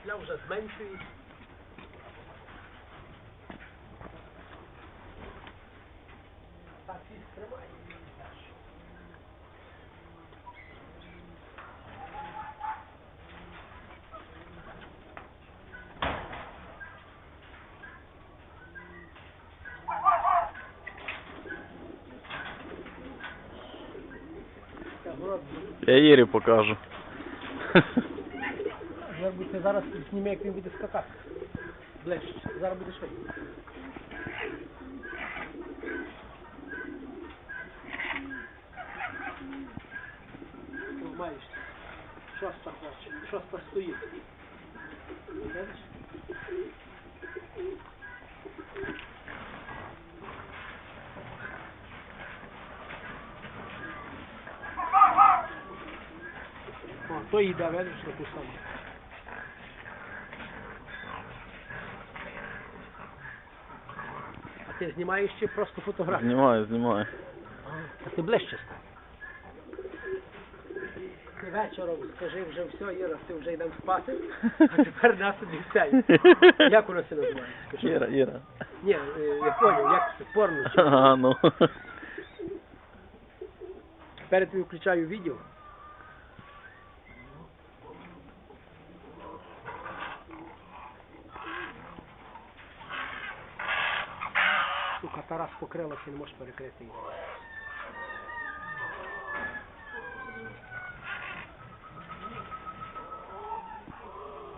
петля вже зменшується. Так, і тримай. Так, город, Я Єрі покажу. Як би ти зараз зніме, як він буде скакати. Ближче. Зараз буде швидко. О, Маєш. Шоста стоїть. Бачиш? То йде, видиш, на ту саму. А ти знімаєш чи просто фотографію? Знімаю, знімаю. А ти ближче став. Ти вечором скажи вже все, Іра, ти вже йдемо спати, а тепер нас обіцяй. Як воно це називається? Скажи. Іра, Іра. Ні, е, я поняв, як це, порно. чи- А, ну. Тепер я тобі включаю відео. Suka Taras pokrela se ne može prekreti.